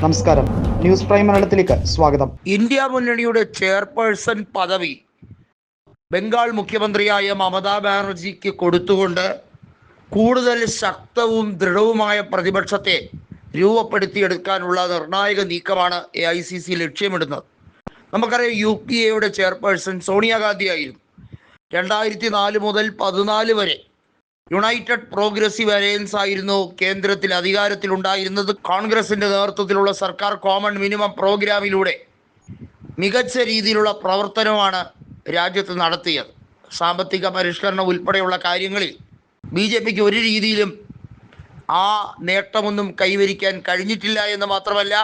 നമസ്കാരം. News prime മലയാളത്തിലേക്ക് സ്വാഗതം. ഇന്ത്യ മുന്നണിയുടെ ചെയർപേഴ്സൺ പദവി ബംഗാൾ മുഖ്യമന്ത്രിയായ മമതാ ബാനർജിക്ക് കൊടുത്തുകൊണ്ട് കൂടുതൽ ശക്തവും ദൃഢവുമായ പ്രതിപക്ഷത്തെ രൂപപ്പെടുത്തിയെടുക്കാനുള്ള നിർണായക നീക്കമാണ് എ ഐ സി സി ലക്ഷ്യമിടുന്നത്. നമുക്കറിയാം യു പി എയുടെ ചെയർപേഴ്സൺ സോണിയാഗാന്ധി ആയിരുന്നു രണ്ടായിരത്തി നാല് മുതൽ പതിനാല് വരെ യുണൈറ്റഡ് പ്രോഗ്രസീവ് അലയൻസ് ആയിരുന്നു കേന്ദ്രത്തിൽ അധികാരത്തിലുണ്ടായിരുന്നത് കോൺഗ്രസിന്റെ നേതൃത്വത്തിലുള്ള സർക്കാർ കോമൺ മിനിമം പ്രോഗ്രാമിലൂടെ മികച്ച രീതിയിലുള്ള പ്രവർത്തനമാണ് രാജ്യത്ത് നടത്തിയത്. സാമ്പത്തിക പരിഷ്കരണം ഉൾപ്പെടെയുള്ള കാര്യങ്ങളിൽ ബി ജെ പിക്ക് ഒരു രീതിയിലും ആ നേട്ടമൊന്നും കൈവരിക്കാൻ കഴിഞ്ഞിട്ടില്ല എന്ന് മാത്രമല്ല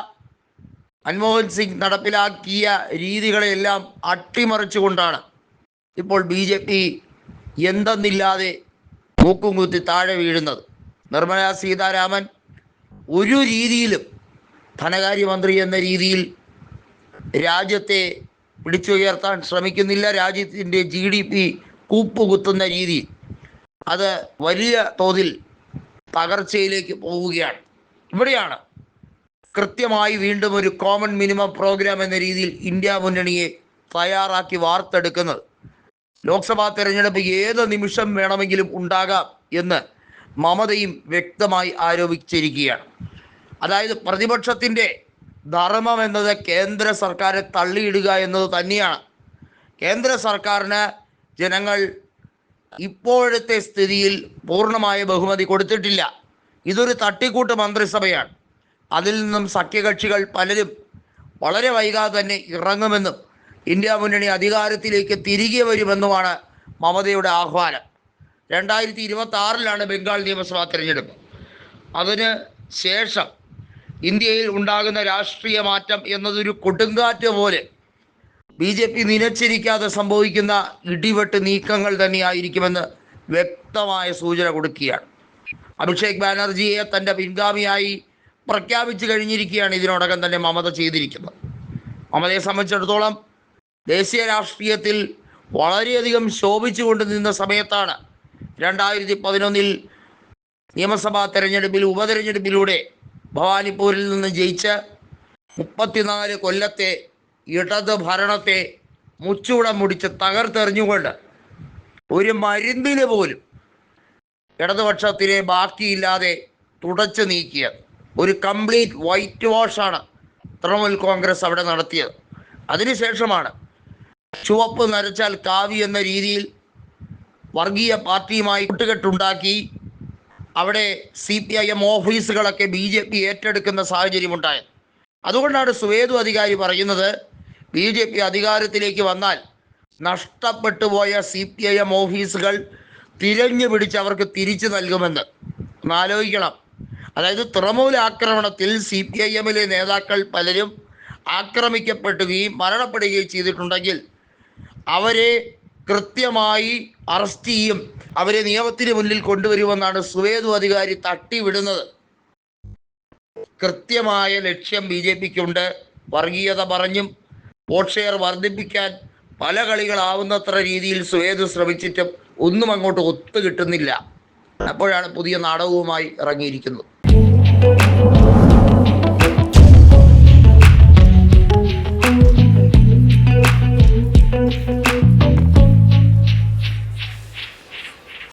മൻമോഹൻ സിംഗ് നടപ്പിലാക്കിയ രീതികളെല്ലാം അട്ടിമറിച്ചുകൊണ്ടാണ് ഇപ്പോൾ ബി ജെ പി എന്തെന്നില്ലാതെ മൂക്കും കുത്തി താഴെ വീഴുന്നത്. നിർമ്മല സീതാരാമൻ ഒരു രീതിയിലും ധനകാര്യമന്ത്രി എന്ന രീതിയിൽ രാജ്യത്തെ പിടിച്ചുയർത്താൻ ശ്രമിക്കുന്നില്ല. രാജ്യത്തിന്റെ ജി ഡി പി കൂപ്പുകുത്തുന്ന രീതി അത് വലിയ തോതിൽ തകർച്ചയിലേക്ക് പോവുകയാണ്. ഇവിടെയാണ് കൃത്യമായി വീണ്ടും ഒരു കോമൺ മിനിമം പ്രോഗ്രാം എന്ന രീതിയിൽ ഇന്ത്യ മുന്നണിയെ തയ്യാറാക്കി വാർത്തെടുക്കുന്നത്. ലോക്സഭാ തെരഞ്ഞെടുപ്പ് ഏത് നിമിഷം വേണമെങ്കിലും ഉണ്ടാകാം എന്ന് മമതയും വ്യക്തമായി ആരോപിച്ചിരിക്കുകയാണ്. അതായത് പ്രതിപക്ഷത്തിന്റെ ധർമ്മം എന്നത് കേന്ദ്ര സർക്കാരെ തള്ളിയിടുക എന്നത് തന്നെയാണ്. കേന്ദ്ര സർക്കാരിന് ജനങ്ങൾ ഇപ്പോഴത്തെ സ്ഥിതിയിൽ പൂർണമായ ബഹുമതി കൊടുത്തിട്ടില്ല. ഇതൊരു തട്ടിക്കൂട്ട് മന്ത്രിസഭയാണ്. അതിൽ നിന്നും സഖ്യകക്ഷികൾ പലരും വളരെ വൈകാതെ തന്നെ ഇറങ്ങുമെന്നും ഇന്ത്യ മുന്നണി അധികാരത്തിലേക്ക് തിരികെ വരുമെന്നുമാണ് മമതയുടെ ആഹ്വാനം. രണ്ടായിരത്തി ഇരുപത്തി ആറിലാണ് ബംഗാൾ നിയമസഭാ തിരഞ്ഞെടുപ്പ്. അതിന് ശേഷം ഇന്ത്യയിൽ ഉണ്ടാകുന്ന രാഷ്ട്രീയ മാറ്റം എന്നതൊരു കൊടുങ്കാറ്റ് പോലെ ബി ജെ പി നിലച്ചിരിക്കാതെ സംഭവിക്കുന്ന ഇടിവെട്ട് നീക്കങ്ങൾ തന്നെയായിരിക്കുമെന്ന് വ്യക്തമായ സൂചന കൊടുക്കുകയാണ്. അഭിഷേക് ബാനർജിയെ തന്റെ പിൻഗാമിയായി പ്രഖ്യാപിച്ചു കഴിഞ്ഞിരിക്കുകയാണ് ഇതിനോടകം തന്നെ മമത ചെയ്തിരിക്കുന്നത്. മമതയെ സംബന്ധിച്ചിടത്തോളം ദേശീയ രാഷ്ട്രീയത്തിൽ വളരെയധികം ശോഭിച്ചുകൊണ്ട് നിന്ന സമയത്താണ് രണ്ടായിരത്തി പതിനൊന്നിൽ നിയമസഭാ തെരഞ്ഞെടുപ്പിൽ ഉപതെരഞ്ഞെടുപ്പിലൂടെ ഭവാനിപ്പൂരിൽ നിന്ന് ജയിച്ച് മുപ്പത്തിനാല് കൊല്ലത്തെ ഇടത് ഭരണത്തെ മുച്ചൂടം മുടിച്ച് തകർത്തെറിഞ്ഞുകൊണ്ട് ഒരു മരുന്നിന് പോലും ഇടതുപക്ഷത്തിനെ ബാക്കിയില്ലാതെ തുടച്ചു നീക്കിയത്. ഒരു കംപ്ലീറ്റ് വൈറ്റ് വാഷാണ് തൃണമൂൽ കോൺഗ്രസ് അവിടെ നടത്തിയത്. അതിനുശേഷമാണ് ചുവപ്പ് നരച്ചാൽ കാവി എന്ന രീതിയിൽ വർഗീയ പാർട്ടിയുമായി കൂട്ടുകെട്ടുണ്ടാക്കി അവിടെ സി പി ഐ എം ഓഫീസുകളൊക്കെ ബി ജെ പി ഏറ്റെടുക്കുന്ന സാഹചര്യമുണ്ടായത് അതുകൊണ്ടാണ് സുവേദു അധികാരി പറയുന്നത് ബി ജെ പി അധികാരത്തിലേക്ക് വന്നാൽ നഷ്ടപ്പെട്ടു പോയ സി പി ഐ എം ഓഫീസുകൾ തിരഞ്ഞു പിടിച്ച് അവർക്ക് തിരിച്ചു നൽകുമെന്ന്. ഒന്ന് ആലോചിക്കണം. അതായത് തൃണമൂല ആക്രമണത്തിൽ സി പി ഐ എമ്മിലെ നേതാക്കൾ പലരും ആക്രമിക്കപ്പെടുകയും മരണപ്പെടുകയും ചെയ്തിട്ടുണ്ടെങ്കിൽ അവരെ കൃത്യമായി അറസ്റ്റ് ചെയ്യും. അവരെ നിയമത്തിന് മുന്നിൽ കൊണ്ടുവരുമെന്നാണ് സുവേദു അധികാരി തട്ടിവിടുന്നത്. കൃത്യമായ ലക്ഷ്യം ബി ജെ പിക്കുണ്ട് വർഗീയത പറഞ്ഞും വോട്ട് ഷെയർ വർദ്ധിപ്പിക്കാൻ പല കളികളാവുന്നത്ര രീതിയിൽ സുവേദ് ശ്രമിച്ചിട്ടും ഒന്നും അങ്ങോട്ട് ഒത്തു കിട്ടുന്നില്ല. അപ്പോഴാണ് പുതിയ നാടകവുമായി ഇറങ്ങിയിരിക്കുന്നത്.